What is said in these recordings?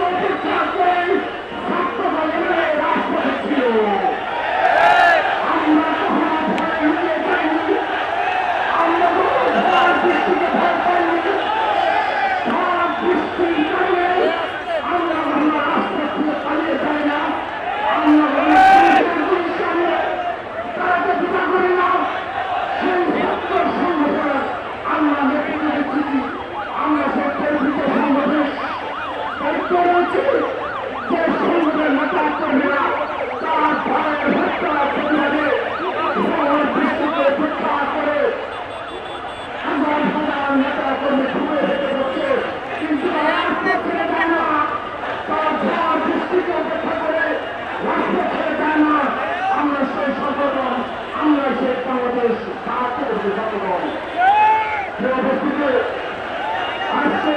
Brasil! Bangladesh সাহায্য করছি জনগণ আজকে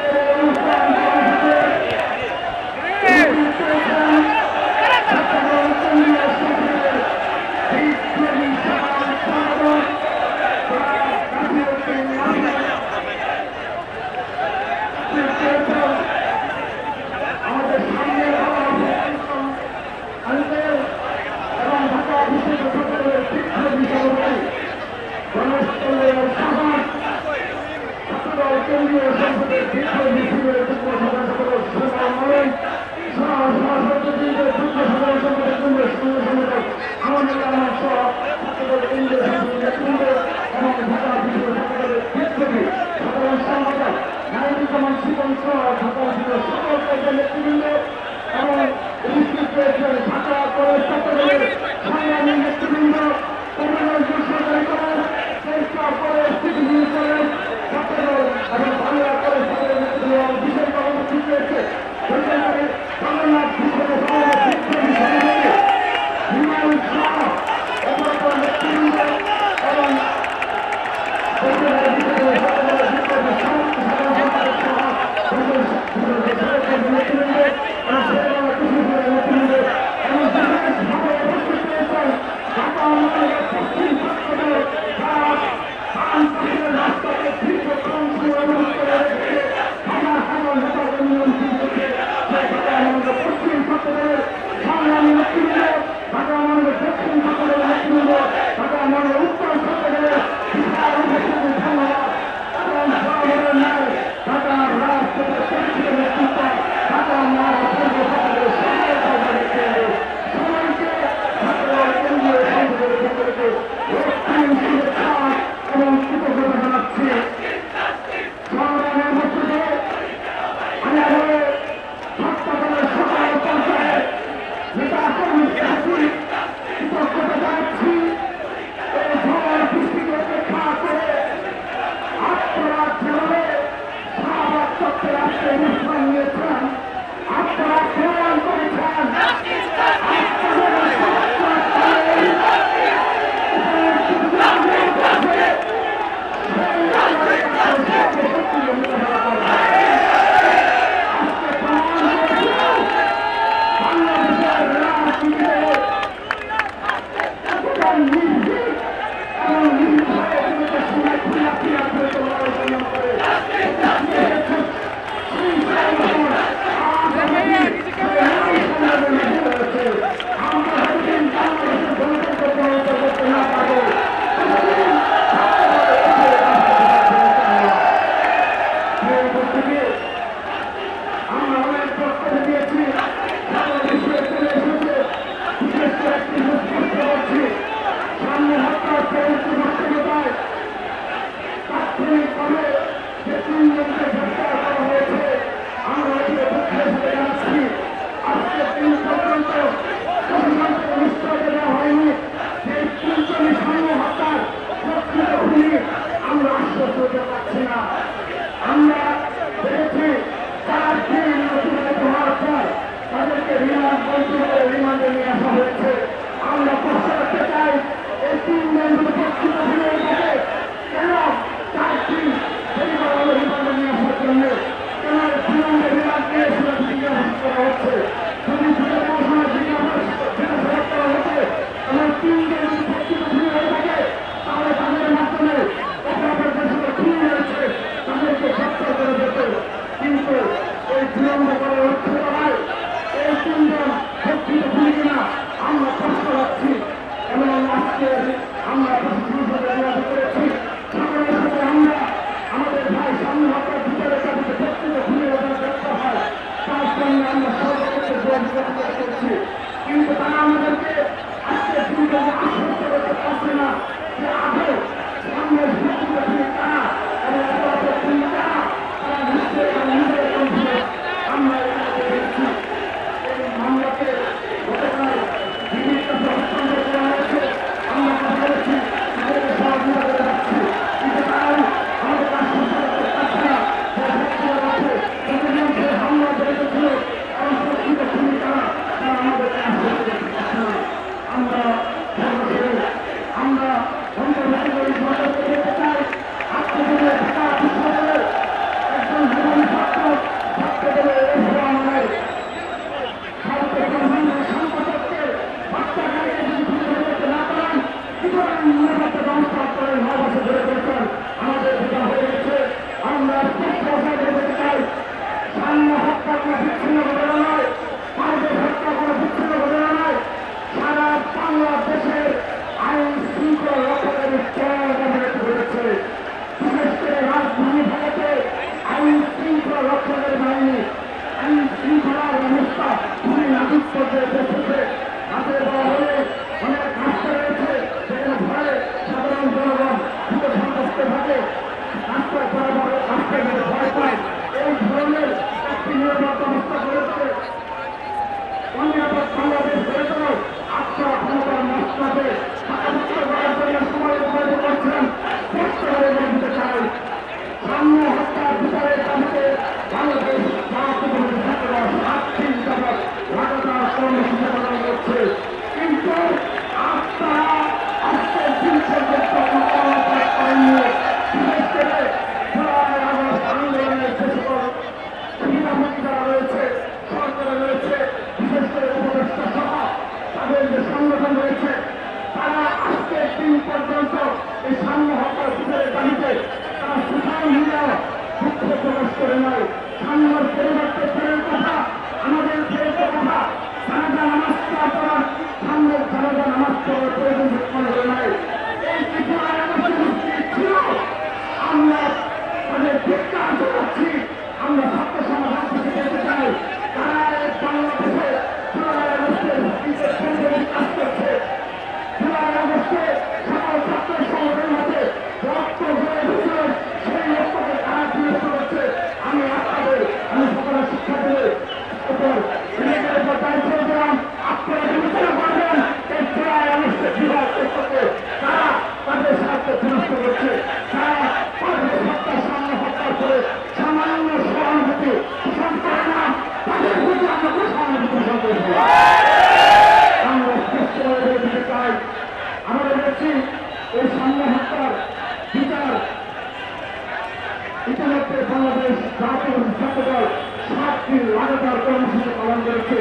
আহ্বান করেছে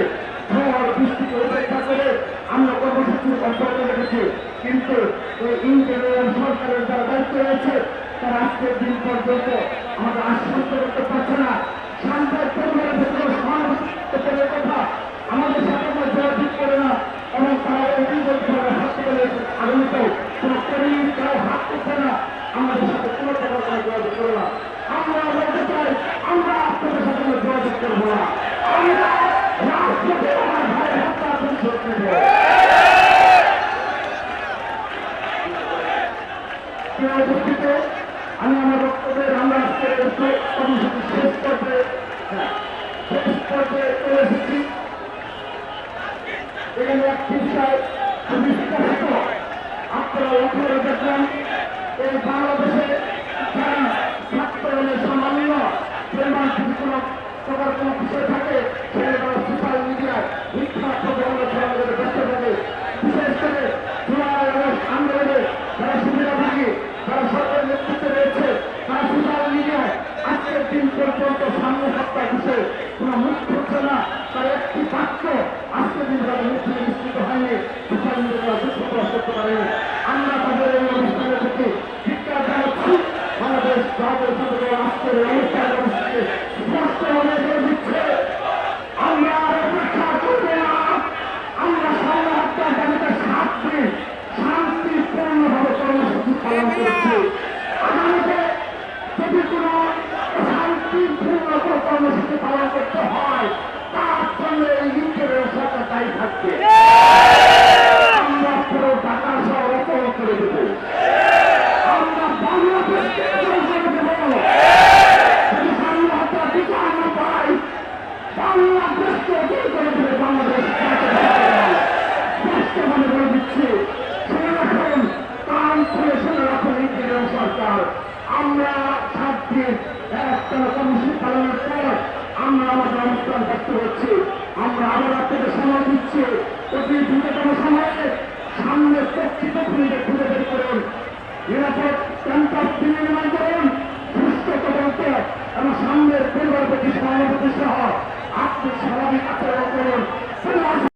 ঝড় বৃষ্টিকে উপেক্ষা করে আমরা কর্মসূচি অব্যাহত রেখেছি। কিন্তু এই ইন্টারিয়ার সরকারের যারা দায়িত্ব রয়েছে, তারা আজকের দিন পর্যন্ত আমাদের আশ্বস্ত করতে পারছে না। সন্তান পরিবারের ভেতরে সমাবেশের কথা আমাদের সাথে যোগাযোগ করে না এবং তারা অভিযোগ করে হাসপাতালে আগমিত। কোনো কর্মী তারা হাত করছে করে না। আমরা আপনারা দেখলাম এই বাংলাদেশে যারা ছাত্র হলে সামান্য প্রেমার কোনো তোমার কোনো বিষয় থাকে সেটা তারা সোশ্যাল মিডিয়ায় মিথ্যা প্রচারণা বিশেষ করে জুলাই আগস্ট আন্দোলনে যারা সুবিধাভোগী যারা সরকারের নেতৃত্বে রয়েছে, তারা সোশ্যাল মিডিয়ায় দিন পর্যন্ত সামনে সপ্তাহ দিচ্ছে না, তার একটি বাক্য, আজকের দিন তারা মুখ থেকে নিশ্চিত করতে পারেনি। সময়ে সামনে প্রকৃত ভূমিকে খুঁজে বের করুন। নিরাপদ ক্যাম্পাস নির্মাণ করুন, সুস্থ তদন্ত এবং সামনের পরিবার প্রতি সহানুভূতি আপনি স্বাভাবিক আচরণ করুন।